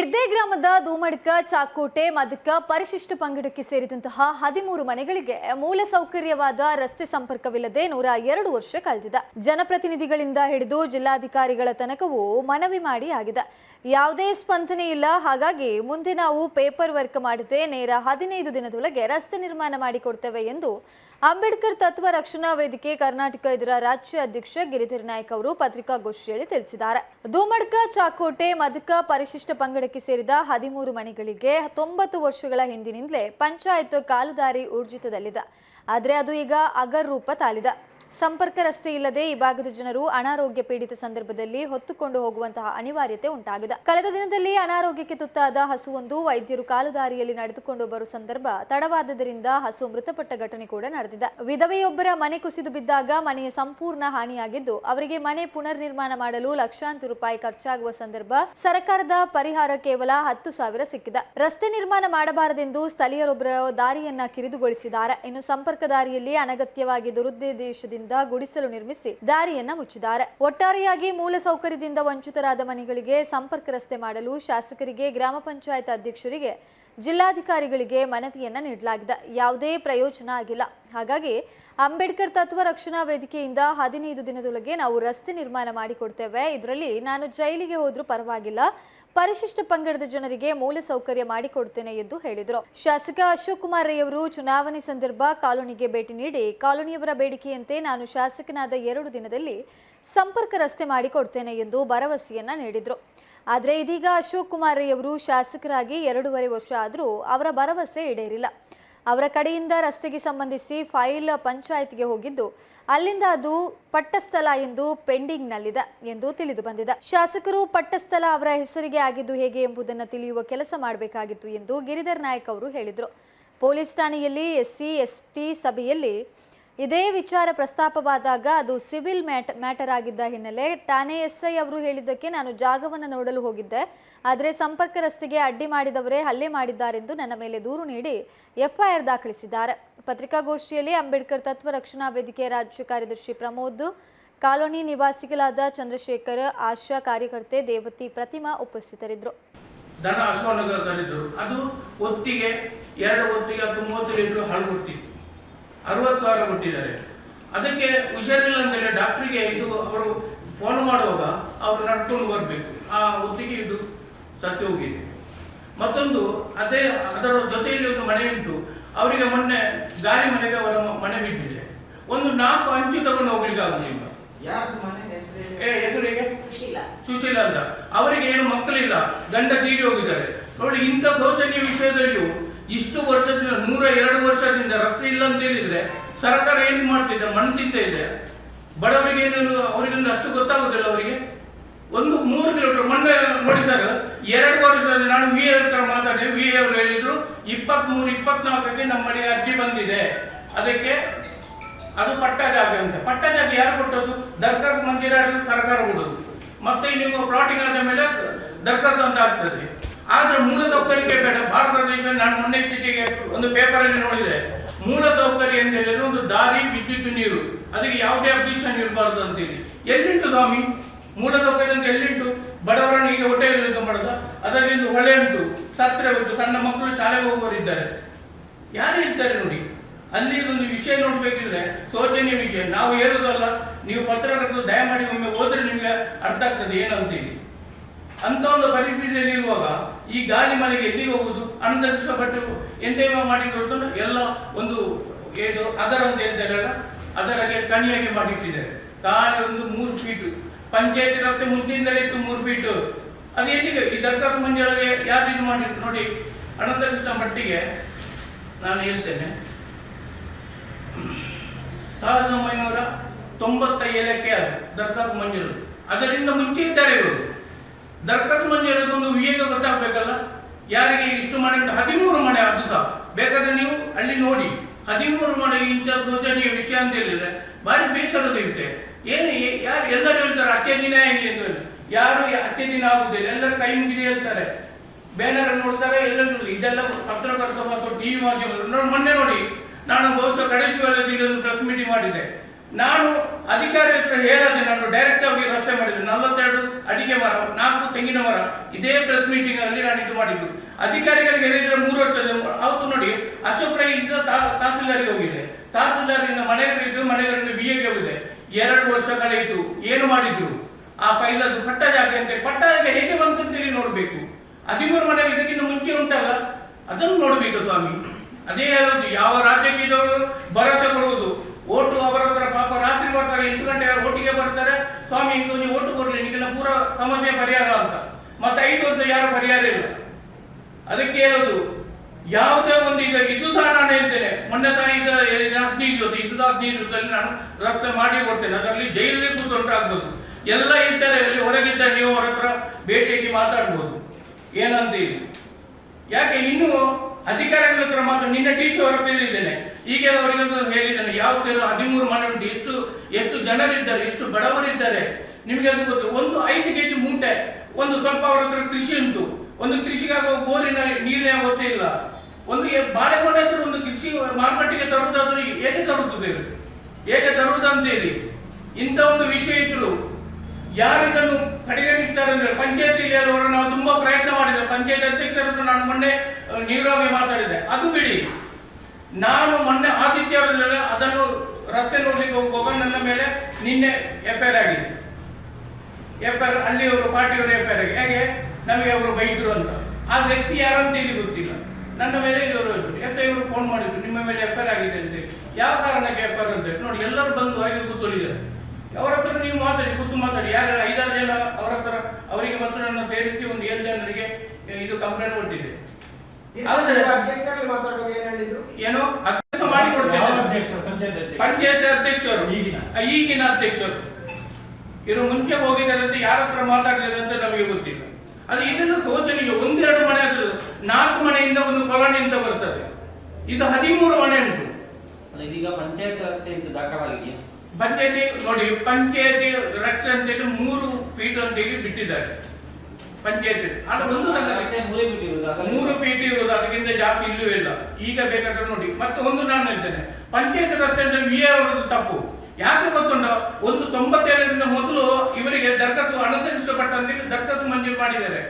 ಇಡ್ದೆ ಗ್ರಾಮದ ದೂಮಡ್ಕ ಚಾಕೋಟೆ, ಮದಕ, ಪರಿಶಿಷ್ಟ ಪಂಗಡಕ್ಕೆ ಸೇರಿದಂತಹ ಹದಿಮೂರು ಮನೆಗಳಿಗೆ ಮೂಲ ಸೌಕರ್ಯವಾದ ರಸ್ತೆ ಸಂಪರ್ಕವಿಲ್ಲದೆ ನೂರ ಎರಡು ವರ್ಷ ಕಳೆದಿದೆ. ಜನಪ್ರತಿನಿಧಿಗಳಿಂದ ಹಿಡಿದು ಜಿಲ್ಲಾಧಿಕಾರಿಗಳ ತನಕವೂ ಮನವಿ ಮಾಡಿ ಆಗಿದೆ. ಯಾವುದೇ ಸ್ಪಂದನೆ ಇಲ್ಲ. ಹಾಗಾಗಿ ಮುಂದೆ ನಾವು ಪೇಪರ್ ವರ್ಕ್ ಮಾಡದೆ ನೇರ ಹದಿನೈದು ದಿನದೊಳಗೆ ರಸ್ತೆ ನಿರ್ಮಾಣ ಮಾಡಿಕೊಡ್ತೇವೆ ಎಂದು ಅಂಬೇಡ್ಕರ್ ತತ್ವ ರಕ್ಷಣಾ ವೇದಿಕೆ ಕರ್ನಾಟಕ ಇದರ ರಾಜ್ಯ ಅಧ್ಯಕ್ಷ ಗಿರಿಧರ್ ನಾಯ್ಕ ಅವರು ಪತ್ರಿಕಾಗೋಷ್ಠಿಯಲ್ಲಿ ತಿಳಿಸಿದ್ದಾರೆ. ದೂಮಡ್ಕ ಚಾಕೋಟೆ, ಮದಕ ಪರಿಶಿಷ್ಟ ಪಂಗಡಕ್ಕೆ ಸೇರಿದ ಹದಿಮೂರು ಮನೆಗಳಿಗೆ ತೊಂಬತ್ತು ವರ್ಷಗಳ ಹಿಂದಿನಿಂದಲೇ ಪಂಚಾಯತ್ ಕಾಲುದಾರಿ ಊರ್ಜಿತದಲ್ಲಿದೆ. ಆದರೆ ಅದು ಈಗ ಅಗರ್ ರೂಪ ತಾಳಿದೆ. ಸಂಪರ್ಕ ರಸ್ತೆ ಇಲ್ಲದೆ ಈ ಭಾಗದ ಜನರು ಅನಾರೋಗ್ಯ ಪೀಡಿತ ಸಂದರ್ಭದಲ್ಲಿ ಹೊತ್ತುಕೊಂಡು ಹೋಗುವಂತಹ ಅನಿವಾರ್ಯತೆ ಉಂಟಾಗಿದೆ. ಕಳೆದ ದಿನದಲ್ಲಿ ಅನಾರೋಗ್ಯಕ್ಕೆ ತುತ್ತಾದ ಹಸುವೊಂದು ವೈದ್ಯರು ಕಾಲುದಾರಿಯಲ್ಲಿ ನಡೆದುಕೊಂಡು ಬರುವ ಸಂದರ್ಭ ತಡವಾದದರಿಂದ ಹಸು ಮೃತಪಟ್ಟ ಘಟನೆ ಕೂಡ ನಡೆದಿದೆ. ವಿಧವೆಯೊಬ್ಬರ ಮನೆ ಕುಸಿದು ಬಿದ್ದಾಗ ಮನೆಯ ಸಂಪೂರ್ಣ ಹಾನಿಯಾಗಿದ್ದು, ಅವರಿಗೆ ಮನೆ ಪುನರ್ ನಿರ್ಮಾಣ ಮಾಡಲು ಲಕ್ಷಾಂತರ ರೂಪಾಯಿ ಖರ್ಚಾಗುವ ಸಂದರ್ಭ ಸರ್ಕಾರದ ಪರಿಹಾರ ಕೇವಲ ಹತ್ತು ಸಾವಿರ ಸಿಕ್ಕಿದೆ. ರಸ್ತೆ ನಿರ್ಮಾಣ ಮಾಡಬಾರದೆಂದು ಸ್ಥಳೀಯರೊಬ್ಬರ ದಾರಿಯನ್ನ ಕಿರಿದುಗೊಳಿಸಿದ್ದಾರೆ. ಇನ್ನು ಸಂಪರ್ಕ ದಾರಿಯಲ್ಲಿ ಅನಗತ್ಯವಾಗಿ ದುರುದ್ದೇಶದಿಂದ ಗುಡಿಸಲು ನಿರ್ಮಿಸಿ ದಾರಿಯನ್ನ ಮುಚ್ಚಿದ್ದಾರೆ. ಒಟ್ಟಾರೆಯಾಗಿ ಮೂಲ ಸೌಕರ್ಯದಿಂದ ವಂಚಿತರಾದ ಮನೆಗಳಿಗೆ ಸಂಪರ್ಕ ರಸ್ತೆ ಮಾಡಲು ಶಾಸಕರಿಗೆ, ಗ್ರಾಮ ಪಂಚಾಯತ್ ಅಧ್ಯಕ್ಷರಿಗೆ, ಜಿಲ್ಲಾಧಿಕಾರಿಗಳಿಗೆ ಮನವಿಯನ್ನ ನೀಡಲಾಗಿದೆ. ಯಾವುದೇ ಪ್ರಯೋಜನ ಆಗಿಲ್ಲ. ಹಾಗಾಗಿ ಅಂಬೇಡ್ಕರ್ ತತ್ವ ರಕ್ಷಣಾ ವೇದಿಕೆಯಿಂದ ಹದಿನೈದು ದಿನದೊಳಗೆ ನಾವು ರಸ್ತೆ ನಿರ್ಮಾಣ ಮಾಡಿಕೊಡ್ತೇವೆ. ಇದರಲ್ಲಿ ನಾನು ಜೈಲಿಗೆ ಹೋದ್ರೂ ಪರವಾಗಿಲ್ಲ. ಪರಿಶಿಷ್ಟ ಪಂಗಡದ ಜನರಿಗೆ ಮೂಲ ಸೌಕರ್ಯ ಮಾಡಿಕೊಡ್ತೇನೆ ಎಂದು ಹೇಳಿದರು. ಶಾಸಕ ಅಶೋಕ್ ಕುಮಾರ್ ರೈಯವರು ಚುನಾವಣೆ ಸಂದರ್ಭ ಕಾಲೋನಿಗೆ ಭೇಟಿ ನೀಡಿ ಕಾಲೋನಿಯವರ ಬೇಡಿಕೆಯಂತೆ ನಾನು ಶಾಸಕನಾದ ಎರಡು ದಿನದಲ್ಲಿ ಸಂಪರ್ಕ ರಸ್ತೆ ಮಾಡಿಕೊಡ್ತೇನೆ ಎಂದು ಭರವಸೆಯನ್ನ ನೀಡಿದರು. ಆದರೆ ಇದೀಗ ಅಶೋಕ್ ಕುಮಾರ್ ರೈಯವರು ಶಾಸಕರಾಗಿ ಎರಡೂವರೆ ವರ್ಷ ಆದರೂ ಅವರ ಭರವಸೆ ಈಡೇರಿಲ್ಲ. ಅವರ ಕಡೆಯಿಂದ ರಸ್ತೆಗೆ ಸಂಬಂಧಿಸಿ ಫೈಲ್ ಪಂಚಾಯತ್ಗೆ ಹೋಗಿದ್ದು ಅಲ್ಲಿಂದ ಅದು ಪಟ್ಟಸ್ಥಳ ಎಂದು ಪೆಂಡಿಂಗ್ನಲ್ಲಿದೆ ಎಂದು ತಿಳಿದು ಬಂದಿದೆ. ಶಾಸಕರು ಪಟ್ಟಸ್ಥಳ ಅವರ ಹೆಸರಿಗೆ ಆಗಿದ್ದು ಹೇಗೆ ಎಂಬುದನ್ನು ತಿಳಿಯುವ ಕೆಲಸ ಮಾಡಬೇಕಾಗಿತ್ತು ಎಂದು ಗಿರಿಧರ್ ನಾಯಕ್ ಅವರು ಹೇಳಿದರು. ಪೊಲೀಸ್ ಠಾಣೆಯಲ್ಲಿ ಎಸ್ಸಿ, ಎಸ್ಟಿ ಸಭೆಯಲ್ಲಿ ಇದೇ ವಿಚಾರ ಪ್ರಸ್ತಾಪವಾದಾಗ ಅದು ಸಿವಿಲ್ ಮ್ಯಾಟ್, ಮ್ಯಾಟರ್ ಆಗಿದ್ದ ಹಿನ್ನೆಲೆ ಠಾಣೆ ಎಸ್ಐ ಅವರು ಹೇಳಿದ್ದಕ್ಕೆ ನಾನು ಜಾಗವನ್ನು ನೋಡಲು ಹೋಗಿದ್ದೆ. ಆದರೆ ಸಂಪರ್ಕ ರಸ್ತೆಗೆ ಅಡ್ಡಿ ಮಾಡಿದವರೇ ಹಲ್ಲೆ ಮಾಡಿದ್ದಾರೆಂದು ನನ್ನ ಮೇಲೆ ದೂರು ನೀಡಿ ಎಫ್ಐಆರ್ ದಾಖಲಿಸಿದ್ದಾರೆ. ಪತ್ರಿಕಾಗೋಷ್ಠಿಯಲ್ಲಿ ಅಂಬೇಡ್ಕರ್ ತತ್ವ ರಕ್ಷಣಾ ವೇದಿಕೆ ರಾಜ್ಯ ಕಾರ್ಯದರ್ಶಿ ಪ್ರಮೋದ್, ಕಾಲೋನಿ ನಿವಾಸಿಗಳಾದ ಚಂದ್ರಶೇಖರ್, ಆಶಾ ಕಾರ್ಯಕರ್ತೆ ದೇವತಿ ಪ್ರತಿಮಾ ಉಪಸ್ಥಿತರಿದ್ದರು. ಅದು ಒತ್ತಿಗೆ ಎರಡು ಒತ್ತಿಗೆ ಮೂವತ್ತು ಲೀಟ್ರ್ ಹಾಲು ಕೊಡ್ತಿತ್ತು ಅರವತ್ತು ಸಾವಿರ ಕೊಟ್ಟಿದ್ದಾರೆ. ಅದಕ್ಕೆ ಹುಷಾರಿಲ್ಲ ಅಂತೇಳಿ ಡಾಕ್ಟ್ರಿಗೆ ಇದು ಅವರು ಫೋನ್ ಮಾಡುವಾಗ ಅವರು ನಡ್ಕೊಂಡು ಬರಬೇಕು. ಆ ಒತ್ತಿಗೆ ಇದು ಸತ್ತು ಹೋಗಿದೆ. ಮತ್ತೊಂದು ಅದೇ ಅದರ ಜೊತೆಯಲ್ಲಿ ಒಂದು ಮನೆ ಉಂಟು. ಅವರಿಗೆ ಮೊನ್ನೆ ಗಾಳಿ ಮನೆಗೆ ಅವರ ಮನೆ ಬಿಟ್ಟಿದೆ. ಒಂದು ನಾಲ್ಕು ಅಂಚು ತಗೊಂಡು ಹೋಗ್ಲಿಕ್ಕೆ ಆಗುದಿಲ್ಲ. ಮನೆ ಹೆಸರು ಏ ಹೆಸರಿಗೆ ಸುಶೀಲಾ. ಸುಶೀಲ ಅಂತ. ಅವರಿಗೆ ಏನು ಮಕ್ಕಳಿಲ್ಲ. ಗಂಡ ತೀರಿ ಹೋಗಿದ್ದಾರೆ. ನೋಡಿ ಇಂಥ ಶೋಚನೀಯ ವಿಷಯದಲ್ಲಿಯೂ ಇಷ್ಟು ವರ್ಷದಿಂದ ನೂರ ಎರಡು ವರ್ಷದಿಂದ ರಸ್ತೆ ಇಲ್ಲ ಅಂತ ಹೇಳಿದ್ರೆ ಸರ್ಕಾರ ಏನು ಮಾಡ್ತಿದೆ? ಮಣ್ಣು ತಿಂತ ಇದೆ. ಬಡವರಿಗೆ ಅವರಿಗೊಂದು ಅಷ್ಟು ಗೊತ್ತಾಗೋದಿಲ್ಲ ಅವರಿಗೆ. ಒಂದು ಮೂರು ಕಿಲೋಮೀಟರ್ ಮಣ್ಣು ನೋಡಿದಾಗ ಎರಡು ವರ್ಷದಲ್ಲಿ ನಾನು ವಿ ಹತ್ರ ಮಾತಾಡಿ, ವಿ ಅವರು ಹೇಳಿದ್ರು, ಇಪ್ಪತ್ಮೂರು, ಇಪ್ಪತ್ನಾಲ್ಕಕ್ಕೆ ನಮ್ಮ ಮನೆಗೆ ಅರ್ಜಿ ಬಂದಿದೆ. ಅದಕ್ಕೆ ಅದು ಪಟ್ಟ ಜಾಗ ಅಂತ. ಪಟ್ಟ ಜಾಗ ಯಾರು ಕೊಟ್ಟದ್ದು? ದರ್ಗಾರ್ ಮಂದಿರ ಸರ್ಕಾರ ಕೊಡೋದು. ಮತ್ತೆ ನೀವು ಪ್ಲಾಟಿಂಗ್ ಆದ ಮೇಲೆ ದರ್ಗಾರ್ ಅಂತ ಆದ್ರೆ ಸೌಕರ್ಯ ಬೇಡ. ಭಾರತ ದೇಶದಲ್ಲಿ ನಾನು ಮೊನ್ನೆ ಇತ್ತೀಚೆಗೆ ಒಂದು ಪೇಪರಲ್ಲಿ ನೋಡಿದೆ. ಮೂಲ ಸೌಕರ್ಯ ಅಂತ ಹೇಳಿದ್ರೆ ಒಂದು ದಾರಿ, ವಿದ್ಯುತ್, ನೀರು. ಅದಕ್ಕೆ ಯಾವುದೇ ಅಬ್ಜೆಕ್ಷನ್ ಇರಬಾರ್ದು ಅಂತೇಳಿ ಎಲ್ಲಿಂಟು ಸ್ವಾಮಿ? ಮೂಲಸೌಕರ್ಯ ಅಂತ ಎಲ್ಲಿಂಟು? ಬಡವರನ್ನು ಈಗ ಹೊಟ್ಟೆಯಲ್ಲಿ ಮಾಡೋದ ಅದರಲ್ಲಿ ಹೊಳೆ ಉಂಟು. ಸತ್ರ ಉಂಟು. ಸಣ್ಣ ಮಕ್ಕಳು ಶಾಲೆಗೆ ಹೋಗುವವರಿದ್ದಾರೆ. ಯಾರು ಇರ್ತಾರೆ ನೋಡಿ? ಅಲ್ಲಿ ಒಂದು ವಿಷಯ ನೋಡ್ಬೇಕಿದ್ರೆ, ಶೋಚನೀಯ ವಿಷಯ. ನಾವು ಹೇಳುದಲ್ಲ ನೀವು ಪತ್ರಕರ್ತರು ದಯಮಾಡಿ ಒಮ್ಮೆ ಹೋದ್ರೆ ನಿಮಗೆ ಅರ್ಥ ಆಗ್ತದೆ. ಏನಂತೇಳಿ ಅಂತ ಒಂದು ಪರಿಸ್ಥಿತಿಯಲ್ಲಿ ಇರುವಾಗ ಈ ಗಾಳಿ ಮನೆಗೆ ಎಲ್ಲಿಗೆ ಹೋಗುವುದು? ಅನಂತ ಬಟ್ಟು ಎಂತೇವ ಮಾಡಿದ್ರು ಅಂತ ಎಲ್ಲ ಒಂದು ಏನು ಅದರ ಒಂದು ಹೇಳ್ತಾರಲ್ಲ ಅದರಾಗೆ ಕಣಿಯಾಗಿ ಮಾಡಿಟ್ಟಿದ್ದಾರೆ. ತಾಳೆ ಒಂದು ಮೂರು ಫೀಟು ಪಂಚಾಯತಿ ರಸ್ತೆ ಮುಂಚಿನಿಂದಲೇ ಇತ್ತು ಮೂರು ಫೀಟು ಅದು ಎಲ್ಲಿಗೆ? ಈ ದರ್ಗಾಸ್ ಮಂದಿಯೊಳಗೆ ಯಾರು ಇದು ಮಾಡಿದ್ರು ನೋಡಿ ಅನಂತ ಕೃಷ್ಣ ಮಟ್ಟಿಗೆ ನಾನು ಹೇಳ್ತೇನೆ. ಸಾವಿರದ ಒಂಬೈನೂರ ತೊಂಬತ್ತೈದಕ್ಕೆ ಅದು ದರ್ಗಾಸ್ ಮಂಜೂರು ಅದರಿಂದ ಮುಂಚೆ ಇದ್ದಾರೆ ಇವರು. ಒಂದು ವಿವೇಕ ಗೊತ್ತಾಗಬೇಕಲ್ಲ ಯಾರಿಗೆ ಇಷ್ಟು ಮನೆ ಅಂತ ಹದಿಮೂರು ಮನೆ ಅದು ಸಹ ಬೇಕಾದ್ರೆ ನೀವು ಅಲ್ಲಿ ನೋಡಿ. ಹದಿಮೂರು ಮನೆಗೆ ಇಂಥ ಶೋಚನೀಯ ವಿಷಯ ಅಂತ ಹೇಳಿದ್ರೆ ಭಾರಿ ಬೇಸರದ ವಿಷಯ ಏನು ಯಾರು ಎಲ್ಲರೂ ಹೇಳ್ತಾರೆ ಅಚ್ಚೆ ದಿನ ಹೇಗೆ ಅಂತ ಯಾರು ಅಚ್ಚೆ ದಿನ ಆಗುದಿಲ್ಲ. ಎಲ್ಲರೂ ಕೈ ಮುಗಿದೆ ಹೇಳ್ತಾರೆ. ಬ್ಯಾನರ್ ನೋಡ್ತಾರೆ, ಎಲ್ಲರೂ ಇದೆಲ್ಲ ಪತ್ರಕರ್ತ ಮತ್ತು ಟಿವಿ ಮಾಧ್ಯಮಗಳು ನೋಡಿ, ಮೊನ್ನೆ ನೋಡಿ, ನಾನು ಬಹುಶಃ ಒಂದು ಪ್ರೆಸ್ ಮೀಟಿಂಗ್ ಮಾಡಿದ್ದೆ. ನಾನು ಅಧಿಕಾರಿ ಹತ್ರ ಹೇಳದೆ ನಾನು ಡೈರೆಕ್ಟ್ ಆಗಿ ರಸ್ತೆ ಮಾಡಿದ್ದು. ನಲವತ್ತೆರಡು ಅಡಿಕೆ ಮರ, ನಾಲ್ಕು ತೆಂಗಿನ ಮರ. ಇದೇ ಪ್ರೆಸ್ ಮೀಟಿಂಗ್ ಅಲ್ಲಿ ನಾನು ಇದು ಮಾಡಿದ್ದು. ಅಧಿಕಾರಿಗಳಿಗೆ ಹೇಳಿದ್ರೆ ಮೂರು ವರ್ಷದ ಅವತ್ತು ನೋಡಿ ಅಶೋಕ್ ತಾ- ತಹಸೀಲ್ದಾರ್ಗೆ ಹೋಗಿದೆ. ತಹಸೀಲ್ದಾರಿಂದ ಮನೆಗಳಿದ್ದು ಮನೆಗಳಿಂದ ಬಿ ಎಗೆ ಹೋಗಿದೆ. ಎರಡು ವರ್ಷ ಕಳೆಯಿತು ಏನು ಮಾಡಿದ್ರು? ಆ ಫೈಲ್ ಅದು ಪಟ್ಟ ಜಾಗ ಅಂತ. ಪಟ್ಟ ಜಾಗ ಹೇಗೆ ಬಂತು ನೋಡಬೇಕು. ಹದಿಮೂರು ಮನೆ ಇದಕ್ಕಿಂತ ಮುಂಚೆ ಉಂಟಲ್ಲ ಅದನ್ನು ನೋಡ್ಬೇಕು ಸ್ವಾಮಿ. ಅದೇ ಹೇಳೋದು ಯಾವ ರಾಜ್ಯಕ್ಕಿದವರು ಭರವಸೆ ಕೊಡುವುದು. ಓಟು ಅವರ ಹತ್ರ ಪಾಪ ರಾತ್ರಿ ಬರ್ತಾರೆ, ಎಂಟು ಗಂಟೆ ಒಟ್ಟಿಗೆ ಬರ್ತಾರೆ. ಸ್ವಾಮಿ, ಇಂದು ನೀವು ಓಟು ಕೊಡ್ಲಿ, ನಿಮಗೆಲ್ಲ ಪೂರ ಸಮಸ್ಯೆ ಪರಿಹಾರ ಅಂತ. ಮತ್ತೆ ಐದು ವರ್ಷ ಯಾರು ಪರಿಹಾರ ಇಲ್ಲ. ಅದಕ್ಕೆ ಹೇಳೋದು, ಯಾವುದೇ ಒಂದು ಈಗ ಇದು ಸಹ ನಾನು ಹೇಳ್ತೇನೆ. ಮೊನ್ನೆ ಸಹ ಈಗ ಹದಿನೈದು ದಿವಸ ಇದು ಹದಿನೈದು ದಿವಸದಲ್ಲಿ ನಾನು ರಸ್ತೆ ಮಾಡಿ ಕೊಡ್ತೇನೆ. ಅದರಲ್ಲಿ ಜೈಲಿಗೆ ಕೂತ್ಕೊಂಡ್ರಾಗ್ಬೋದು ಎಲ್ಲ ಇದ್ದರೆ ಅಲ್ಲಿ ಹೊರಗಿದ್ದರೆ ನೀವು ಅವರ ಹತ್ರ ಭೇಟಿಯಾಗಿ ಮಾತಾಡ್ಬೋದು. ಏನಂತೀರಿ? ಯಾಕೆ, ಇನ್ನು ಅಧಿಕಾರಿಗಳ ಹತ್ರ ಮಾತ್ರ ನಿನ್ನೆ ಡಿ ಸಿ ಅವರ ಕೇಳಿದ್ದೇನೆ ಈಗ ಅವರಿಗೆ ಹೇಳಿದ್ದೇನೆ. ಯಾವ ತರ ಹದಿಮೂರು ಮನೆ ಉಂಟು ಎಷ್ಟು ಎಷ್ಟು ಜನರಿದ್ದಾರೆ, ಎಷ್ಟು ಬಡವರಿದ್ದಾರೆ, ನಿಮಗೆ ಅದು ಗೊತ್ತು. ಒಂದು ಐದು ಕೆಜಿ ಮೂಟೆ, ಒಂದು ಸ್ವಲ್ಪ ಅವರ ಹತ್ರ ಕೃಷಿ ಉಂಟು. ಒಂದು ಕೃಷಿಗಾಗುವ ಬೋರಿನ ನೀರಿನ ವ್ಯವಸ್ಥೆ ಇಲ್ಲ. ಒಂದು ಬಾಳೆಗೊನೆ ಹತ್ರ ಒಂದು ಕೃಷಿ ಮಾರುಕಟ್ಟೆಗೆ ತರುವುದಾದ್ರೆ ಹೇಗೆ ತರುತ್ತದೆ ಹೇಗೆ ತರುವುದು ಅಂತೇಳಿ. ಇಂಥ ಒಂದು ವಿಷಯ ಇದ್ರು ಯಾರು ಇದನ್ನು ಕಡೆಗಣಿಸ್ತಾರೆ ಅಂದ್ರೆ ಪಂಚಾಯತಿಯಲ್ಲಿ ಅವರು ನಾವು ತುಂಬಾ ಪ್ರಯತ್ನ ಮಾಡಿದ್ದೇವೆ. ಪಂಚಾಯತ್ ಅಧ್ಯಕ್ಷರನ್ನು ನಾನು ಮೊನ್ನೆ ನೇರವಾಗಿ ಮಾತಾಡಿದೆ ಅದು ಬಿಡಿ. ನಾನು ಮೊನ್ನೆ ಆದಿತ್ಯ ಅದನ್ನು ರಸ್ತೆ ನೋಡ್ಲಿಕ್ಕೆ ಹೋಗುವಾಗ ನನ್ನ ಮೇಲೆ ನಿನ್ನೆ ಎಫ್ ಐ ಆಗಿದೆ ಎಫ್ ಐ ಆರ್ ಅಲ್ಲಿ ಅವರು ಪಾರ್ಟಿಯವರು ಎಫ್ ಐ ಆಗಿ. ಹೇಗೆ? ನಮಗೆ ಅವರು ಬೈದ್ರು ಅಂತ. ಆ ವ್ಯಕ್ತಿ ಯಾರು ಅಂತ ಇಲ್ಲಿ ಗೊತ್ತಿಲ್ಲ. ನನ್ನ ಮೇಲೆ ಇವರು ಎಫ್ ಐ ಅವರು ಫೋನ್ ಮಾಡಿದ್ರು. ನಿಮ್ಮ ಮೇಲೆ ಎಫ್ ಐ ಆಗಿದೆ ಅಂತ ಯಾವ ಕಾರಣಕ್ಕೆ ಎಫ್ ಐ ಆರ್ ಅಂತ ಹೇಳಿ. ನೋಡಿ, ಎಲ್ಲರೂ ಬಂದು ಹೊರಗೆ ಕೂತ್ಕೊಂಡಿದ್ದಾರೆ. ಅವರ ಹತ್ರ ನೀವು ಮಾತಾಡಿ, ಕೂತು ಮಾತಾಡಿ. ಯಾರು ಐದಾರು ಜನ ಅವರ ಹತ್ರ, ಅವರಿಗೆ ಮಾತ್ರ ನನ್ನ ಸೇರಿಸಿ ಒಂದು ಏಳು ಜನರಿಗೆ ಇದು ಕಂಪ್ಲೇಂಟ್ ಕೊಟ್ಟಿದೆ. ಅಧ್ಯಕ್ಷರಲ್ಲಿ ಮಾತಾಡುವಾಗ ಏನ್ ಹೇಳಿದ್ರು? ಏನೋ? ಅಧ್ಯಕ್ಷ ಮಾಡಿ ಕೊಡ್ತೇನೆ ಅಧ್ಯಕ್ಷರು? ಪಂಚಾಯತ್ ಅಧ್ಯಕ್ಷರು. ಪಂಚಾಯತ್ ಅಧ್ಯಕ್ಷರು. ಈಗಿನ? ಆ, ಈಗಿನ ಅಧ್ಯಕ್ಷರು. ಇವರು ಮುಂಚೆ ಹೋಗಿದ್ದಾರೆ ಯಾರ ಹತ್ರ ಮಾತಾಡಿದ್ದಾರೆ ಅಂತ ನಮಗೆ ಗೊತ್ತಿಲ್ಲ. ಅದು ಇದನ್ನು ಶೋಚನೀಯ ಒಂದೆರಡು ಮನೆ ಅದು ನಾಲ್ಕು ಮನೆಯಿಂದ ಒಂದು ಕಾಲೋನಿಯಿಂದ ಬರ್ತದೆ. ಇದು ಹದಿಮೂರು ಮನೆ ಉಂಟು. ಇದೀಗ ಪಂಚಾಯತ್ ರಸ್ತೆ ಇದ್ದು ದಾಖಲಾಗಿ ಪಂಚಾಯತಿ ನೋಡಿ ಪಂಚಾಯತಿ ರಕ್ಷೆ ಅಂತೇಳಿ ಮೂರು ಫೀಟ್ ಅಂತೇಳಿ ಬಿಟ್ಟಿದ್ದಾರೆ. ಪಂಚಾಯತಿ ಅದು ಒಂದು. ಮೂರೇ ಬಿಟ್ಟಿರುವುದು ಮೂರು ಫೀಟ್ ಇರುವುದು ಅದಕ್ಕಿಂತ ಜಾಸ್ತಿ ಇಲ್ಲೂ ಇಲ್ಲ. ಈಗ ಬೇಕಾದ್ರೆ ನೋಡಿ ಮತ್ತೆ ಒಂದು ನಾನು ಹೇಳ್ತೇನೆ. ಪಂಚಾಯತ್ ರಸ್ತೆ ಅಂದ್ರೆ ವಿ ಅವರದ್ದು ತಪ್ಪು. ಯಾಕೆ ಗೊತ್ತುಂಟ? ಒಂದು ತೊಂಬತ್ತೇಳರಿಂದ ಮೊದಲು ಇವರಿಗೆ ದರ್ಖಾಸ್ತು ಅನಂತಪಟ್ಟಂತೆ ದರ್ಖಾಸ್ತು ಮಂಜೂರು ಮಾಡಿದ್ದಾರೆ.